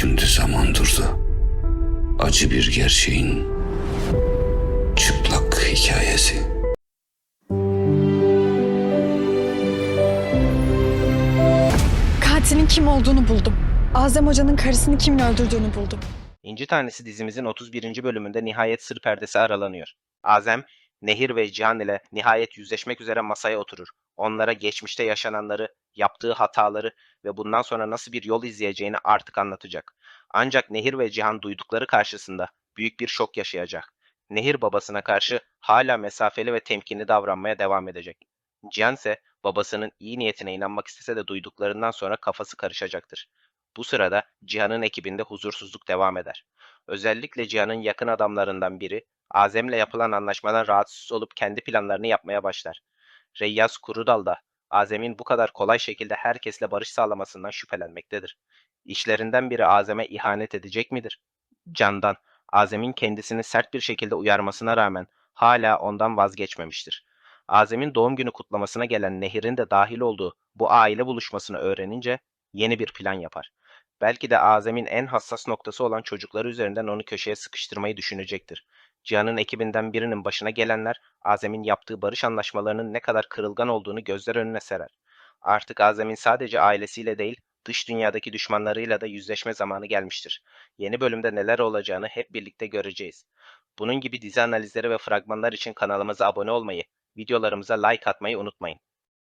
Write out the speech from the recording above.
Şimdi zaman durdu. Acı bir gerçeğin çıplak hikayesi. Katilin kim olduğunu buldum. Azem Hoca'nın karısını kimin öldürdüğünü buldum. İnci Tanesi dizimizin 31. bölümünde nihayet sır perdesi aralanıyor. Azem, Nehir ve Cihan ile nihayet yüzleşmek üzere masaya oturur. Onlara geçmişte yaşananları, yaptığı hataları ve bundan sonra nasıl bir yol izleyeceğini artık anlatacak. Ancak Nehir ve Cihan duydukları karşısında büyük bir şok yaşayacak. Nehir babasına karşı hala mesafeli ve temkinli davranmaya devam edecek. Cihan ise babasının iyi niyetine inanmak istese de duyduklarından sonra kafası karışacaktır. Bu sırada Cihan'ın ekibinde huzursuzluk devam eder. Özellikle Cihan'ın yakın adamlarından biri Azem'le yapılan anlaşmadan rahatsız olup kendi planlarını yapmaya başlar. Reyyaz Kurudal da Azem'in bu kadar kolay şekilde herkesle barış sağlamasından şüphelenmektedir. İşlerinden biri Azem'e ihanet edecek midir? Candan, Azem'in kendisini sert bir şekilde uyarmasına rağmen hala ondan vazgeçmemiştir. Azem'in doğum günü kutlamasına gelen Nehir'in de dahil olduğu bu aile buluşmasını öğrenince yeni bir plan yapar. Belki de Azem'in en hassas noktası olan çocukları üzerinden onu köşeye sıkıştırmayı düşünecektir. Cihan'ın ekibinden birinin başına gelenler Azem'in yaptığı barış anlaşmalarının ne kadar kırılgan olduğunu gözler önüne serer. Artık Azem'in sadece ailesiyle değil, dış dünyadaki düşmanlarıyla da yüzleşme zamanı gelmiştir. Yeni bölümde neler olacağını hep birlikte göreceğiz. Bunun gibi dizi analizleri ve fragmanlar için kanalımıza abone olmayı, videolarımıza like atmayı unutmayın.